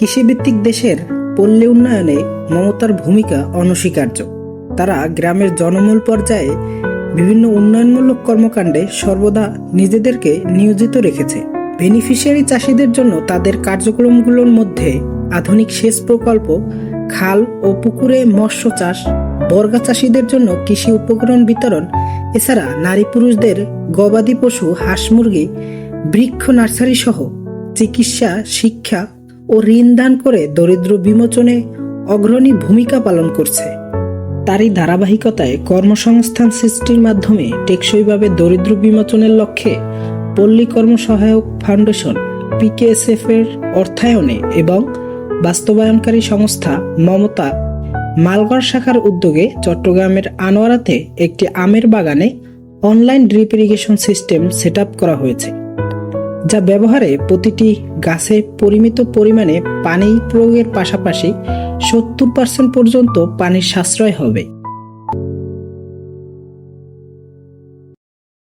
কৃষিভিত্তিক দেশের পল্লী উন্নয়নে মমতার ভূমিকা অনস্বীকার্য। তারা গ্রামের জনমূল পর্যায়ে বিভিন্ন উন্নয়নমূলক কর্মকাণ্ডে সর্বদা নিজেদেরকে নিয়োজিত রেখেছে। বেনিফিশিয়ারি চাষিদের জন্য তাদের কার্যক্রমগুলোর মধ্যে আধুনিক সেচ প্রকল্প, খাল ও পুকুরে মৎস্য চাষ, বর্গা চাষিদের জন্য কৃষি উপকরণ বিতরণ, এছাড়া নারী পুরুষদের গবাদি পশু, হাঁস মুরগি, বৃক্ষ নার্সারি সহ চিকিৎসা, শিক্ষা ও ঋণ দান করে দরিদ্র বিমোচনে অগ্রণী ভূমিকা পালন করছে। তারই ধারাবাহিকতায় কর্মসংস্থান সৃষ্টির মাধ্যমে টেকসইভাবে দরিদ্র বিমোচনের লক্ষ্যে পল্লী কর্মসহায়ক ফাউন্ডেশন পিকেএসএফ এর অর্থায়নে এবং বাস্তবায়নকারী সংস্থা মমতা মালগড় শাখার উদ্যোগে চট্টগ্রামের আনোয়ারাতে একটি আমের বাগানে online drip irrigation system set করা হয়েছে। যা ব্যবহারে প্রতিটি গাছে পরিমিত পরিমাণে পানি প্রয়োগের পাশাপাশি সত্তর পার্সেন্ট পর্যন্ত পানির সাশ্রয় হবে।